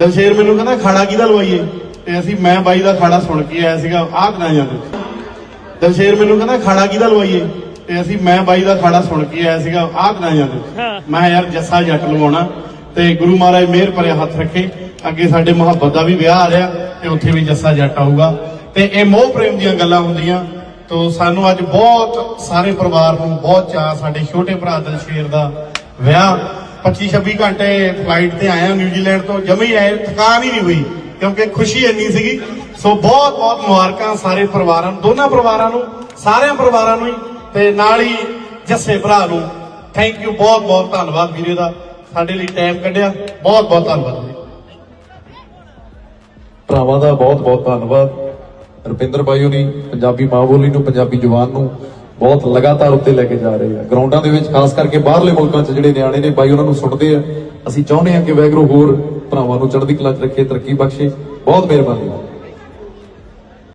ਦਲਸ਼ੇਰ ਮੈਨੂੰ ਕਹਿੰਦਾ ਖਾੜਾ ਕਿਹਦਾ ਲਵਾਈਏ? ਤੇ ਅਸੀਂ ਮੈਂ ਬਾਈ ਦਾ ਖਾੜਾ ਸੁਣ ਕੇ ਆਇਆ ਸੀਗਾ, ਆਹ ਦਿਨਾਂ ਜਾਂਦੇ ਦਲਸ਼ੇਰ ਮੈਨੂੰ ਕਹਿੰਦਾ ਖਾੜਾ ਕਿਹਦਾ ਲਵਾਈਏ? ਤੇ ਅਸੀਂ ਮੈਂ ਬਾਈ ਦਾ ਖਾੜਾ ਸੁਣ ਕੇ ਆਇਆ ਸੀਗਾ, ਆਹ ਦਿਨਾਂ ਜਾਂਦੇ ਮੈਂ ਯਾਰ ਜੱਸਾ ਜੱਟ ਲਵਾਉਣਾ, ਤੇ ਗੁਰੂ ਮਹਾਰਾਜ ਮਿਹਰ ਭਰਿਆ ਹੱਥ ਰੱਖੇ। ਅੱਗੇ ਸਾਡੇ ਮੁਹੱਬਤ ਦਾ ਵੀ ਵਿਆਹ ਆ ਰਿਹਾ, ਤੇ ਉੱਥੇ ਵੀ ਜੱਸਾ ਜੱਟ ਆਊਗਾ। ਤੇ ਇਹ ਮੋਹ ਪ੍ਰੇਮ ਦੀਆਂ ਗੱਲਾਂ ਹੁੰਦੀਆਂ ਤੋ ਸਾਨੂੰ ਅੱਜ ਬਹੁਤ ਸਾਰੇ ਪਰਿਵਾਰ ਨੂੰ ਬਹੁਤ ਚਾਅ ਸਾਡੇ ਛੋਟੇ ਭਰਾ ਦਲਸ਼ੇਰ ਦਾ ਵਿਆਹ। 25 26 ਘੰਟੇ ਫਲਾਈਟ ਤੇ ਆਇਆ ਨਿਊਜ਼ੀਲੈਂਡ ਤੋਂ ਜਮੇ ਆਏ, ਥਕਾਨ ਹੀ ਨਹੀਂ ਹੋਈ, ਕਿਉਂਕਿ ਖੁਸ਼ੀ ਇੰਨੀ ਸੀਗੀ। ਸੋ ਬਹੁਤ ਬਹੁਤ ਮੁਬਾਰਕਾਂ ਸਾਰੇ ਪਰਿਵਾਰਾਂ ਨੂੰ, ਦੋਨਾਂ ਪਰਿਵਾਰਾਂ ਨੂੰ, ਸਾਰਿਆਂ ਪਰਿਵਾਰਾਂ ਨੂੰ ਹੀ, ਤੇ ਨਾਲ ਹੀ ਜੱਸੇ ਭਰਾ ਨੂੰ ਥੈਂਕ ਯੂ ਬਹੁਤ ਬਹੁਤ ਧੰਨਵਾਦ ਵੀਰੇ ਦਾ, ਸਾਡੇ ਲਈ ਟਾਈਮ ਕੱਢਿਆ, ਬਹੁਤ ਬਹੁਤ ਧੰਨਵਾਦ। ਭਰਾਵਾਂ ਦਾ ਬਹੁਤ ਬਹੁਤ ਧੰਨਵਾਦ। ਰੁਪਿੰਦਰ ਬਾਈ ਹੋਣੀ ਪੰਜਾਬੀ ਮਾਂ ਬੋਲੀ ਨੂੰ, ਪੰਜਾਬੀ ਜ਼ੁਬਾਨ ਨੂੰ ਬਹੁਤ ਲਗਾਤਾਰ ਉੱਤੇ ਲੈ ਕੇ ਜਾ ਰਹੇ ਆ। ਗਰਾਊਂਡਾਂ ਦੇ ਵਿੱਚ, ਖਾਸ ਕਰਕੇ ਬਾਹਰਲੇ ਮੁਲਕਾਂ 'ਚ ਜਿਹੜੇ ਨਿਆਣੇ ਨੇ, ਬਾਈ ਉਹਨਾਂ ਨੂੰ ਸੁਣਦੇ ਆ। ਅਸੀਂ ਚਾਹੁੰਦੇ ਆ ਕਿ ਵੈਗਰੂ ਹੋਰ ਭਰਾਵਾਂ ਨੂੰ ਚੜ੍ਹਦੀ ਕਲਾ 'ਚ ਰੱਖੇ, ਤਰੱਕੀ ਬਖਸ਼ੇ। ਬਹੁਤ ਮਿਹਰਬਾਨੀ।